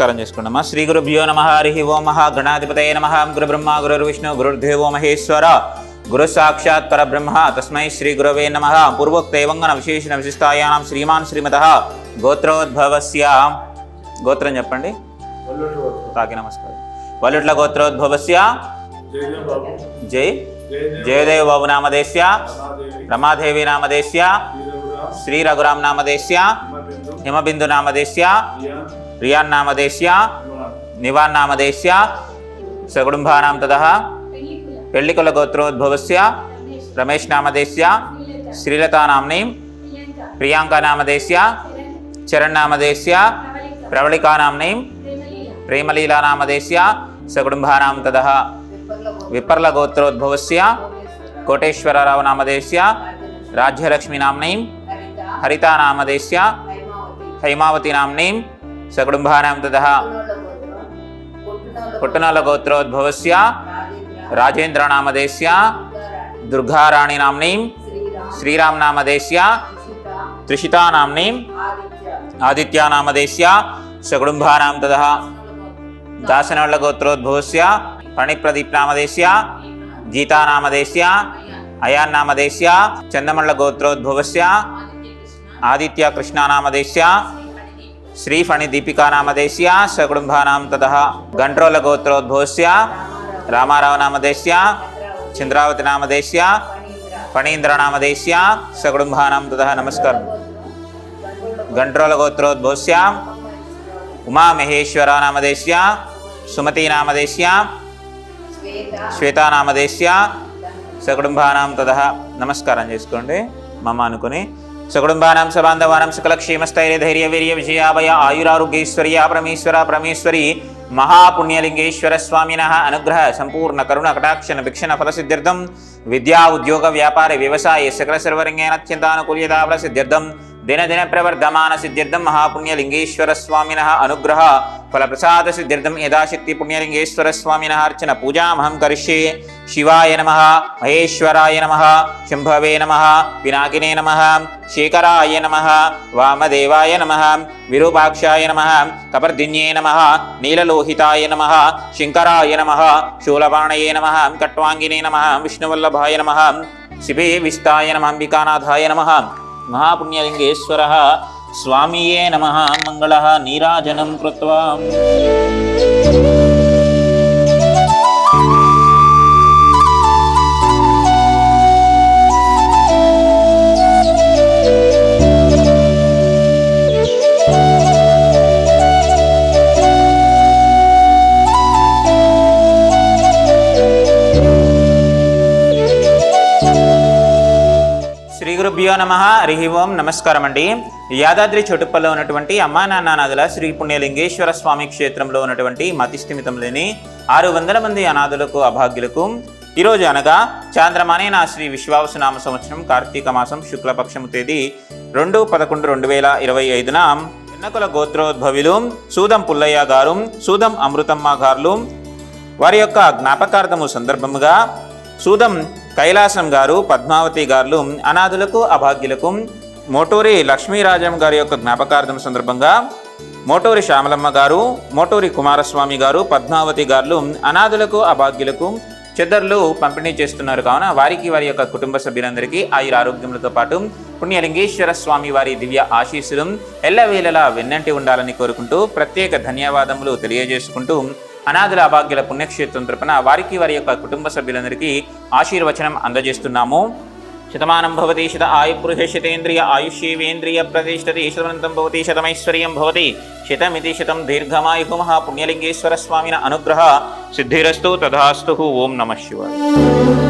నమస్కారం చేసుకున్నామా శ్రీ గురుభ్యో నమ హరి ఓ మహా గణాధిపతయ నమ. గురుబ్రహ్మ గురు విష్ణు గురుదేవో మహేశ్వర. గురు సాక్షాత్ పరబ్రహ్మ. తస్మై శ్రీ గురవే నమ. పూర్వోక్తేవంగన విశేషణ విశిష్టాయాం శ్రీమాన్ శ్రీమత. గోత్రోద్భవస్య. గోత్రం చెప్పండి. తాకి నమస్కారం. వల్లుట్ల గోత్రోద్భవస్య. జై. జయదేవ బాబు నామదేశ్య రమాదేవి నామదేశ్య శ్రీ రఘురామ్ నామదేశ్య హిమబిందు నామదేశ్య రియాన్ నామదేశ్య నివాన్ నామదేశ్య సగుడుంబానాం తద పెళ్ళికుల గోత్రోద్భవస్య రమేష్ నామదేశ్య శ్రీలతా నామ్ని ప్రియాంక నామదేశ్య చరణ్ నామదేశ్య ప్రవళికా నామ్ని ప్రేమలీలా నామదేశ్య సకుటుంబానాం తద విపర్ల గోత్రోద్భవస్య కోటేశ్వరరావు నామదేశ్య రాజ్యలక్ష్మి నామ్ని హరితా నామదేశ్య హైమావతి నామ్ని సకుటుంబానాం తద పుట్టనల గోత్రోద్భవస్య రాజేంద్రనామదేశ్య దుర్గారాణి నామ్నీం శ్రీరామ్ నామదేశ్య త్రిషితా నామ్నీం ఆదిత్య నామదేశ్య సకుటుంబానాం తద దాసనవళ్ళ గోత్రోద్భవస్య పణిప్రదీప్ నామదేశ్య గీతా నామదేశ్య అయాన్ చందమళ్ళ గోత్రోద్భవస్య ఆదిత్య కృష్ణానామదేశ్య నామదేశ్య శ్రీ ఫణి దీపికా నామదేశ్య సకుటుంబానాం తద గంట్రోల గోత్రోద్భవస్య రామారావు నామదేశ్య చంద్రావతి నామదేశ్య ఫణీంద్ర నామదేశ్య సకుటుంబానాం తద నమస్కారం. గంట్రోల గోత్రోద్భవస్య ఉమామహేశ్వర నామదేశ్య సుమతి నామదేశ్య శ్వేతా నామదేశ్య సకుటుంబానాం తద నమస్కారం చేసుకోండి. మమ్మ అనుకుని సకుటుంబానాం సబాంధవానాం సకల క్షేమస్థైర్య ధైర్య వీర్య విజయాభయ ఆయురారోగ్యేశ్వర్య పరమేశ్వర పరమేశ్వరి మహాపుణ్యలింగేశ్వర స్వామిన అనుగ్రహ సంపూర్ణ కరుణ కటాక్షణ భిక్షణ ఫలసిద్ధ్యర్థం. విద్యా ఉద్యోగ వ్యాపార వ్యవసాయ సకల సర్వరంగేణ అత్యంతానుకూల్యతా ఫలసిద్ధ్యర్థం దినదిన ప్రవర్ధమాన సిద్ధ్యర్థం. మహాపుణ్యలింగేశ్వర స్వామిన అనుగ్రహ ఫలప్రసాద సిద్ధ్యర్థం. యథాశక్తి పుణ్యలింగేశ్వర స్వామిన అర్చన పూజామహం కరిష్యే. శివాయ నమ మహేశ్వరాయ నమ శంభవే నమ వినాకినే నమ శేఖరాయ నమ వామదేవాయ నమ విరూపాక్షాయ నమ కపర్దిన్యే నమ నీలలోహితాయ నమ శంకరాయ నమ శూలపాణయే నమ కట్వాంగినే నమ విష్ణువల్లభాయ నమ శివే విస్తాయ నమ అంబికానాథాయ నమ మహాపుణ్యలింగేశ్వర స్వామియే నమ మంగళ నీరాజనం కృత్వా. గురుభ్యో నమ. హరి ఓం. నమస్కారం అండి యాదాద్రి చోటుప్పల్లో ఉన్నటువంటి అమ్మా నాన్న నదుల శ్రీ పుణ్యలింగేశ్వర స్వామి క్షేత్రంలో ఉన్నటువంటి మతిస్థిమితం లేని ఆరు వందల మంది అనాథులకు అభాగ్యులకు ఈరోజు అనగా చాంద్రమానే నా శ్రీ విశ్వావసనామ సంవత్సరం కార్తీక మాసం శుక్లపక్షము తేదీ రెండు పదకొండు రెండు వేల ఇరవై ఐదున ఎన్నకుల గోత్రోద్భవిలు సూదం పుల్లయ్య గారు సూదం అమృతమ్మ గారులు వారి యొక్క జ్ఞాపకార్థము సందర్భముగా సూదం కైలాసం గారు పద్మావతి గారు అనాథులకు అభాగ్యులకు మోటూరి లక్ష్మీరాజం గారి యొక్క జ్ఞాపకార్థం సందర్భంగా మోటూరి శ్యామలమ్మ గారు మోటూరి కుమారస్వామి గారు పద్మావతి గారు అనాథులకు అభాగ్యులకు చెద్దర్లు పంపిణీ చేస్తున్నారు. కావున వారికి వారి యొక్క కుటుంబ సభ్యులందరికీ ఆయుర ఆరోగ్యములతో పాటు పుణ్యలింగేశ్వర స్వామి వారి దివ్య ఆశీస్సులు ఎల్లవేళలా వెన్నంటి ఉండాలని కోరుకుంటూ ప్రత్యేక ధన్యవాదములు తెలియజేసుకుంటూ అనాథుల అభాగ్యుల పుణ్యక్షేత్రం తరపున వారికి వారి యొక్క కుటుంబ సభ్యులందరికీ ఆశీర్వచనం అందజేస్తున్నాము. శతమానం భవతి శత ఆయుపురుషేంద్రియ ఆయుష్యేవేంద్రియ ప్రతిష్టతి శతమంతం భవతి శతమైశ్వర్యం భవతి శతమితి శతం దీర్ఘమాయు మహాపుణ్యలింగేశ్వర స్వామిన అనుగ్రహ. సిద్ధిరస్తు తథాస్తు ఓం నమ శివాయ.